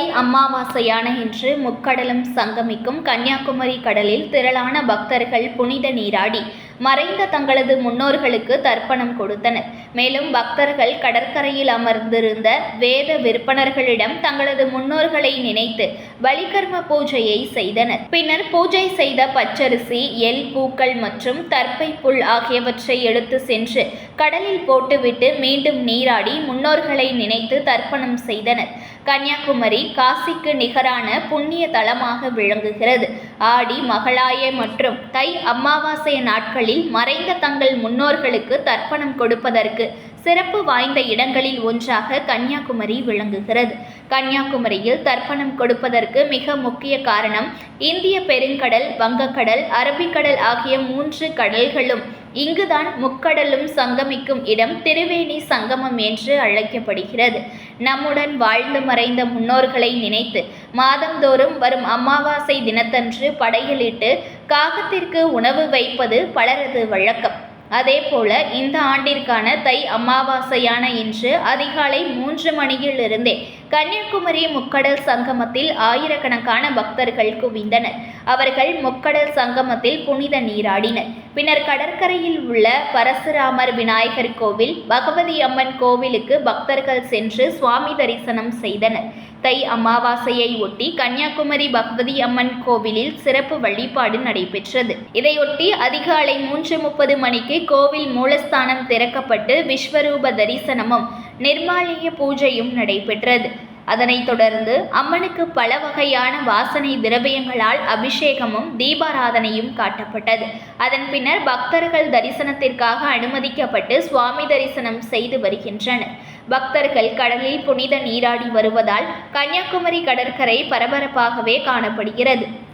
அமாவாசையான இன்று முக்கடலும் சங்கமிக்கும் கன்னியாகுமரி கடலில் திரளான பக்தர்கள் புனித நீராடி மறைந்த தங்களது முன்னோர்களுக்கு தர்ப்பணம் கொடுத்தனர். மேலும் பக்தர்கள் கடற்கரையில் அமர்ந்திருந்த வேத விற்பனர்களிடம் தங்களது முன்னோர்களை நினைத்து பலிகர்ம பூஜையை செய்தனர். பின்னர் பூஜை செய்த பச்சரிசி எல் பூக்கள் மற்றும் தற்பை புல் ஆகியவற்றை எடுத்து சென்று கடலில் போட்டுவிட்டு மீண்டும் நீராடி முன்னோர்களை நினைத்து தர்ப்பணம் செய்தனர். கன்னியாகுமரி காசிக்கு நிகரான புண்ணிய தலமாக விளங்குகிறது. ஆடி மகளாய மற்றும் தை அமாவாசை நாட்கள் நாட்களில் மறைந்த தங்கள் முன்னோர்களுக்கு தர்ப்பணம் கொடுப்பதற்கு சிறப்பு வாய்ந்த இடங்களில் ஒன்றாக கன்னியாகுமரி விளங்குகிறது. கன்னியாகுமரியில் தர்ப்பணம் கொடுப்பதற்கு மிக முக்கிய காரணம் இந்திய பெருங்கடல் வங்கக்கடல் அரபிக்கடல் ஆகிய மூன்று கடல்களும். இங்குதான் முக்கடலும் சங்கமிக்கும் இடம் திருவேணி சங்கமம் என்று அழைக்கப்படுகிறது. நம்முடன் வாழ்ந்து மறைந்த முன்னோர்களை நினைத்து மாதந்தோறும் வரும் அமாவாசை தினத்தன்று படையலிட்டு காகத்திற்கு உணவு வைப்பது பலரது வழக்கம். அதேபோல இந்த ஆண்டிற்கான தை அமாவாசையான இன்று அதிகாலை மூன்று மணியிலிருந்தே கன்னியாகுமரி முக்கடல் சங்கமத்தில் ஆயிரக்கணக்கான பக்தர்கள் குவிந்தனர். அவர்கள் முக்கடல் சங்கமத்தில் புனித நீராடினர். பின்னர் கடற்கரையில் உள்ள பரசுராமர் விநாயகர் கோவில் பகவதி அம்மன் கோவிலுக்கு பக்தர்கள் சென்று சுவாமி தரிசனம் செய்தனர். தை அமாவாசையை ஒட்டி கன்னியாகுமரி பகவதி அம்மன் கோவிலில் சிறப்பு வழிபாடு நடைபெற்றது. இதையொட்டி அதிகாலை மூன்று முப்பது மணிக்கு கோவில் மூலஸ்தானம் திறக்கப்பட்டு விஸ்வரூப தரிசனமும் நிர்மாலய பூஜையும் நடைபெற்றது. அதனைத் தொடர்ந்து அம்மனுக்கு பல வகையான வாசனை திரவியங்களால் அபிஷேகமும் தீபாராதனையும் காட்டப்பட்டது. அதன் பின்னர் பக்தர்கள் தரிசனத்திற்காக அனுமதிக்கப்பட்டு சுவாமி தரிசனம் செய்து வருகின்றனர். பக்தர்கள் கடலில் புனித நீராடி வருவதால் கன்னியாகுமரி கடற்கரை பரபரப்பாகவே காணப்படுகிறது.